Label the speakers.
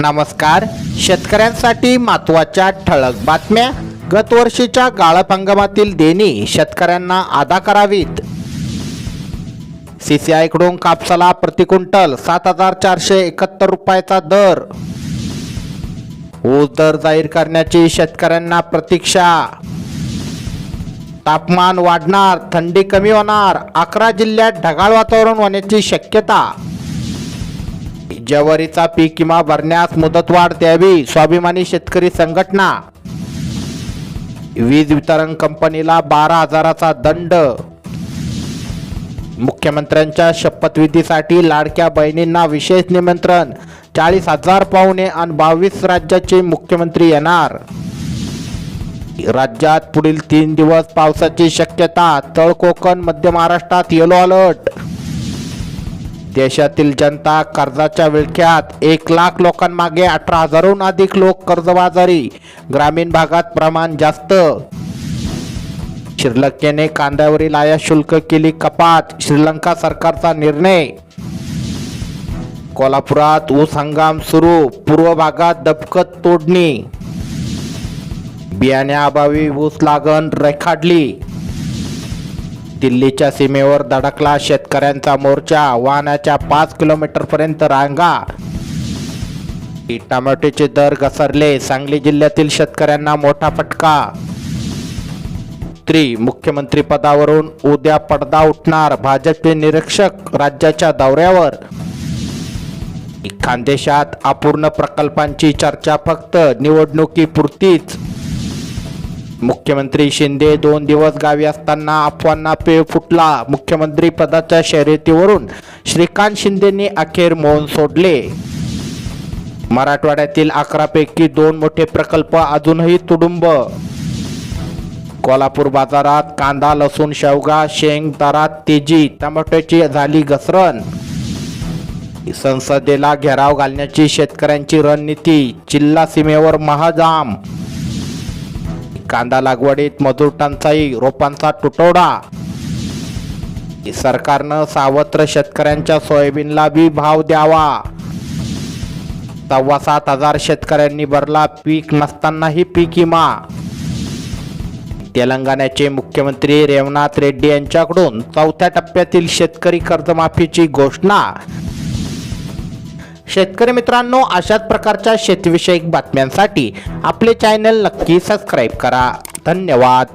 Speaker 1: नमस्कार. शेतकऱ्यांसाठी महत्त्वाच्या ठळक बातम्या. गतवर्षीच्या गाळप हंगामातील देणी शेतकऱ्यांना अदा करावीत. सी सी आयकडून कापसाला प्रति सात हजार चारशे एकाहत्तर रुपयाचा दर. ऊस दर जाहीर करण्याची शेतकऱ्यांना प्रतीक्षा. तापमान वाढणार थंडी कमी होणार अकरा जिल्ह्यात ढगाळ वातावरण होण्याची शक्यता. ज्वारीचा पीक विमा भरण्यास मुदतवाढ द्यावी स्वाभिमानी शेतकरी संघटना. वीज वितरण कंपनीला बारा हजाराचा दंड. मुख्यमंत्र्यांच्या शपथविधीसाठी लाडक्या बहिणींना विशेष निमंत्रण चाळीस हजार पाहुणे आणि बावीस राज्याचे मुख्यमंत्री येणार. राज्यात पुढील तीन दिवस पावसाची शक्यता तळ कोकण मध्य महाराष्ट्रात येलो अलर्ट देशातील जनता कर्जाच्या विळख्यात एक लाख लोकांमागे अठरा हजारहून अधिक लोक कर्जबाजारी. ग्रामीण भागात प्रमाण जास्त. श्रीलंकेने कांद्यावरील आयात शुल्क केली कपात श्रीलंका सरकारचा निर्णय. कोल्हापुरात ऊस हंगाम सुरू पूर्व भागात दबकत तोडणी. बियाण्याअभावी ऊस लागण रेखाडली दिल्लीच्या सीमेवर धडकला शेतकऱ्यांचा मोर्चा. वाहनाच्या पाच किलोमीटर पर्यंत रांगा. टमाट्याचे दर घसरले. सांगली जिल्ह्यातील शेतकऱ्यांना मोठा फटका. त्रि मुख्यमंत्री पदावरून उद्या पडदा उठणार भाजपचे निरीक्षक राज्याच्या दौऱ्यावर. खानदेशात अपूर्ण प्रकल्पांची चर्चा फक्त निवडणुकीपुरतीच. मुख्यमंत्री शिंदे दोन दिवस गावी असताना अफवांना पेळ फुटला. मुख्यमंत्री पदाच्या शर्यतीवरून श्रीकांत शिंदेंनी अखेर मौन सोडले. मराठवाड्यातील अकरापैकी दोन मोठे प्रकल्प अजूनही तुडुंब. कोल्हापूर बाजारात कांदा लसूण शेवगा शेंग दरात तेजी टमाट्याची झाली घसरण. संसदेला घेराव घालण्याची शेतकऱ्यांची रणनीती जिल्हा सीमेवर महाजाम कांदा लागवडीत मजूर टंचाई रोपांचा तुटवडा. सरकारनं सावत्र शेतकऱ्यांच्या सोयाबीनला बी भाव द्यावा. सव्वा सात हजार शेतकऱ्यांनी भरला पीक नसतानाही पीक विमा. तेलंगणाचे मुख्यमंत्री रेवनाथ रेड्डी यांच्याकडून चौथ्या टप्प्यातील शेतकरी कर्जमाफीची घोषणा. शेतकरी मित्रांनो अशाच प्रकारच्या शेतीविषयक बातम्यांसाठी आपले चॅनल नक्की सबस्क्राईब करा. धन्यवाद.